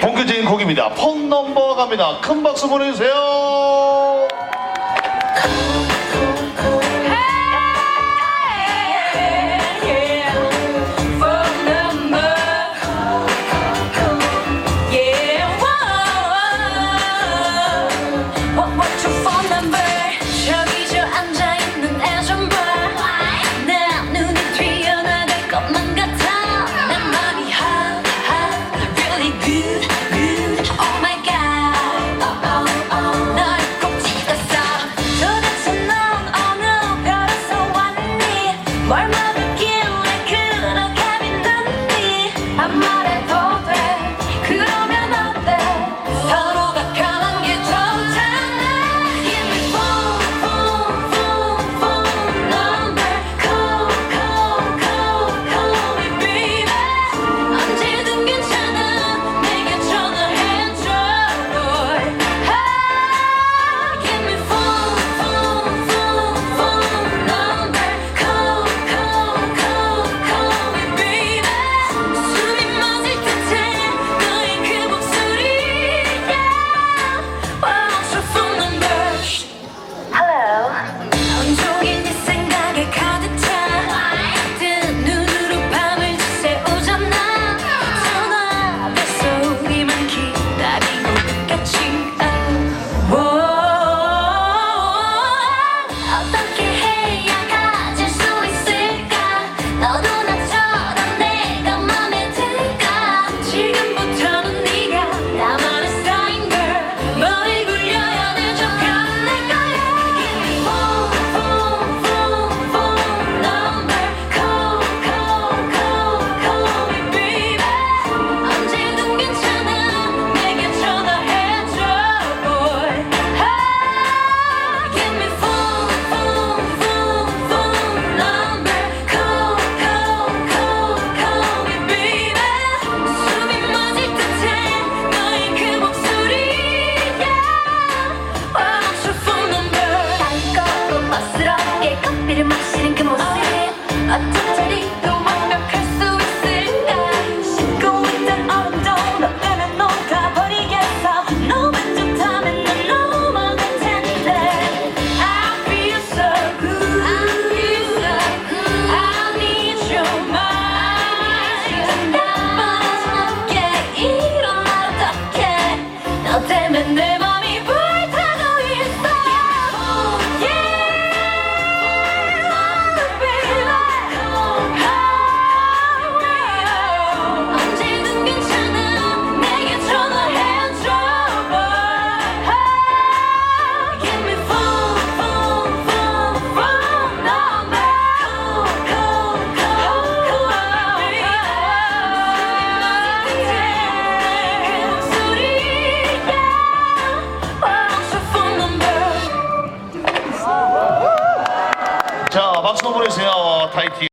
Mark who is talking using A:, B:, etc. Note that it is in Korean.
A: 본격적인 곡입니다. 펑 넘버 갑니다. 큰 박수 보내주세요.
B: Biri maç
A: come. 박수 보내세요. 타이티.